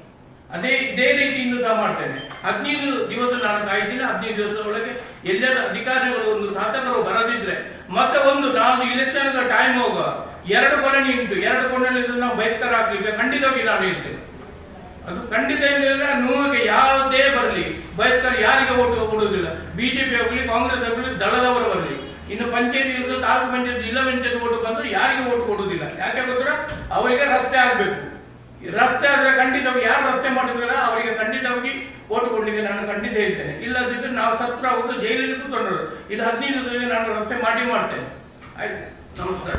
ಅದೇ, ಇದೇ ರೀತಿ ಇನ್ನು ಸಹ ಮಾಡ್ತೇನೆ. ಹದಿನೈದು ದಿವಸ ನಾನು ಕಾಯ್ತೀನಿ ಹದಿನೈದು ದಿವಸದ ಒಳಗೆ ಎಲ್ಲರ ಅಧಿಕಾರಿಗಳು ಒಂದು ಶಾಸಕರು ಬರದಿದ್ರೆ ಮತ್ತೆ ಒಂದು ನಾನು ಇಲೆಕ್ಷನ್ ಟೈಮ್ ಹೋಗುವ ಎರಡು ಕೋಣೆ ಉಂಟು ಎರಡು ಕೊಲನಿ ನಾವು ಬಹಿಷ್ಕಾರ ಆಗ್ಲಿಕ್ಕೆ ಖಂಡಿತವಾಗಿ ನಾನು ಹೇಳ್ತೇನೆ. ಅದು ಖಂಡಿತ ಏನಿಲ್ಲ ನೂರಿಗೆ ಯಾವುದೇ ಬರಲಿ, ಬಹಿಷ್ಕಾರ ಯಾರಿಗೆ ಓಟು ಕೊಡುವುದಿಲ್ಲ. ಬಿಜೆಪಿ ಆಗಲಿ, ಕಾಂಗ್ರೆಸ್ ಆಗಲಿ, ದಳದವರು ಬರಲಿ. ಇನ್ನು ಪಂಚಾಯತಿ ಇರೋದು ತಾಲೂಕು ಪಂಚಾಯತ್ ಜಿಲ್ಲಾ ಪಂಚಾಯತ್ ಓಟು ಬಂದ್ರೆ ಯಾರಿಗೂ ಓಟ್ ಕೊಡುವುದಿಲ್ಲ. ಯಾಕೆ ಗೊತ್ತಿಲ್ಲ ಅವರಿಗೆ ರಸ್ತೆ ಆಗಬೇಕು. ರಸ್ತೆ ಆದ್ರೆ ಖಂಡಿತವಾಗಿ ಯಾರು ರಸ್ತೆ ಮಾಡಿದ್ರೆ ಅವರಿಗೆ ಖಂಡಿತವಾಗಿ ಓಟ್ ಕೊಡ್ಲಿಕ್ಕೆ ನಾನು ಖಂಡಿತ ಹೇಳ್ತೇನೆ. ಇಲ್ಲದಿದ್ರೆ ನಾವು ಸತ್ರ ಹೋಗುದು ಜೈಲಿಗೆ ಕೂತ್ಕೊಂಡ್ರು. ಇದು ಹದಿನೈದು ದಿನ ನಾನು ರಸ್ತೆ ಮಾಡಿ ಮಾಡ್ತೇನೆ. ಆಯ್ತು. ನಮಸ್ಕಾರ.